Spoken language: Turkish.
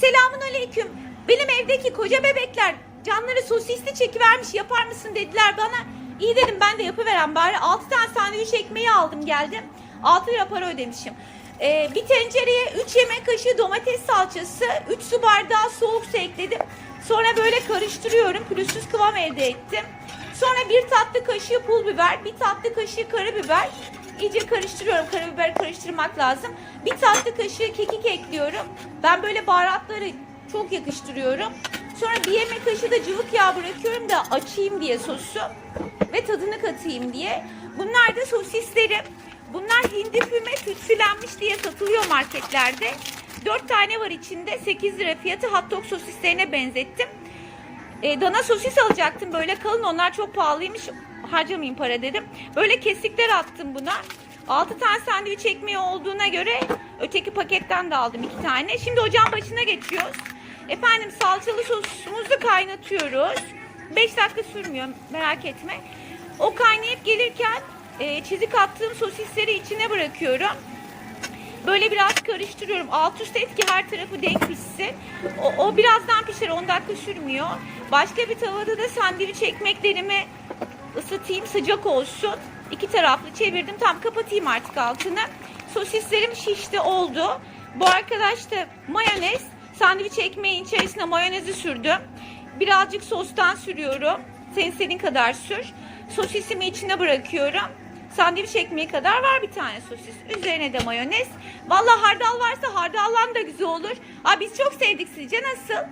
Selamun aleyküm. Benim evdeki koca bebekler canları sosisli çekivermiş yapar mısın dediler bana. İyi dedim ben de yapıveren bari. 6 tane sandviç ekmeği aldım geldim. 6 lira para ödemişim. Ee, bir tencereye 3 yemek kaşığı domates salçası, 3 su bardağı soğuk su ekledim. Sonra böyle karıştırıyorum. Pürüzsüz kıvam elde ettim. Sonra bir tatlı kaşığı pul biber, bir tatlı kaşığı karabiber. İyice karıştırıyorum. Karabiber karıştırmak lazım. Bir tatlı kaşığı kekik ekliyorum. Ben böyle baharatları çok yakıştırıyorum. Sonra bir yemek kaşığı da cıvık yağ bırakıyorum da açayım diye sosu ve tadını katayım diye. Bunlar da sosislerim. Bunlar hindi füme tütsülenmiş diye satılıyor marketlerde. 4 tane var içinde. 8 lira fiyatı hot dog sosislerine benzettim. E, dana sosis alacaktım böyle kalın onlar çok pahalıymış harcamayayım para dedim. Böyle kesikler attım buna. 6 tane sandviç ekmeği olduğuna göre öteki paketten de aldım 2 tane. Şimdi ocağın başına geçiyoruz. Efendim salçalı sosumuzu kaynatıyoruz. 5 dakika sürmüyor merak etme. O kaynayıp gelirken e, çizik attığım sosisleri içine bırakıyorum. Böyle biraz karıştırıyorum. Alt üst et ki her tarafı denk pişsin. O, o birazdan pişer 10 dakika sürmüyor. Başka bir tavada da sandviç ekmeklerimi ısıtayım sıcak olsun. İki taraflı çevirdim. Tam kapatayım artık altını. Sosislerim şişti oldu. Bu arkadaş da mayonez. Sandviç ekmeğin içerisine mayonezi sürdüm. Birazcık sostan sürüyorum. Sen istediğin kadar sür. Sosisimi içine bırakıyorum. Sandviç ekmeği kadar var bir tane sosis. Üzerine de mayonez. Vallahi hardal varsa hardallan da güzel olur. Aa, biz çok sevdik sizce nasıl?